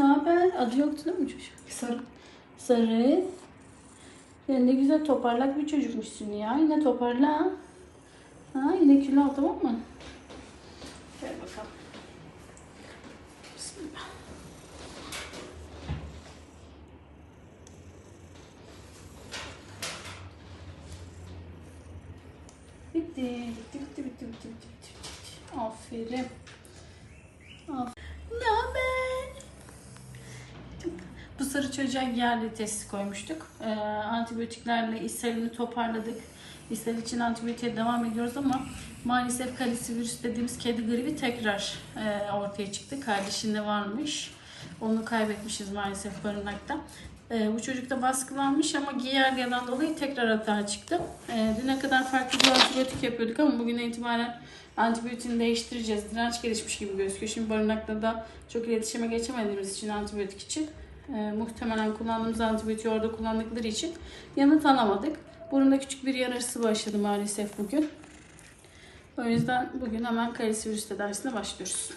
Ne haber? Adı yoktu değil mi çocuk? Sarı. Sarı. Sen ne güzel toparlak bir çocukmuşsun ya. Yine toparla. Ha yine kilo al tamam mı? Gel bakalım. Bismillah. Bitti, bitti, bitti, bitti, bitti, bitti, bitti. Aferin. Ne haber? Bu sarı çocuğa yerli testi koymuştuk. Ee, antibiyotiklerle ishalini toparladık. İshal için antibiyotiğe devam ediyoruz ama maalesef kalisivirüs dediğimiz kedi gribi tekrar e, ortaya çıktı. Kardeşinde varmış. Onu kaybetmişiz maalesef barınakta. Ee, bu çocuk da baskılanmış ama Giardia'dan dolayı tekrar hata çıktı. Ee, düne kadar farklı bir antibiyotik yapıyorduk ama bugüne itibaren antibiyotiğini değiştireceğiz. Direnç gelişmiş gibi gözüküyor. Şimdi barınakta da çok iletişime geçemediğimiz için antibiyotik için e, muhtemelen kullandığımız antibiyotiği orada kullandıkları için yanıt alamadık. Burunda küçük bir yarası başladı maalesef bugün. O yüzden bugün hemen kalisivirüs tedavisine başlıyoruz.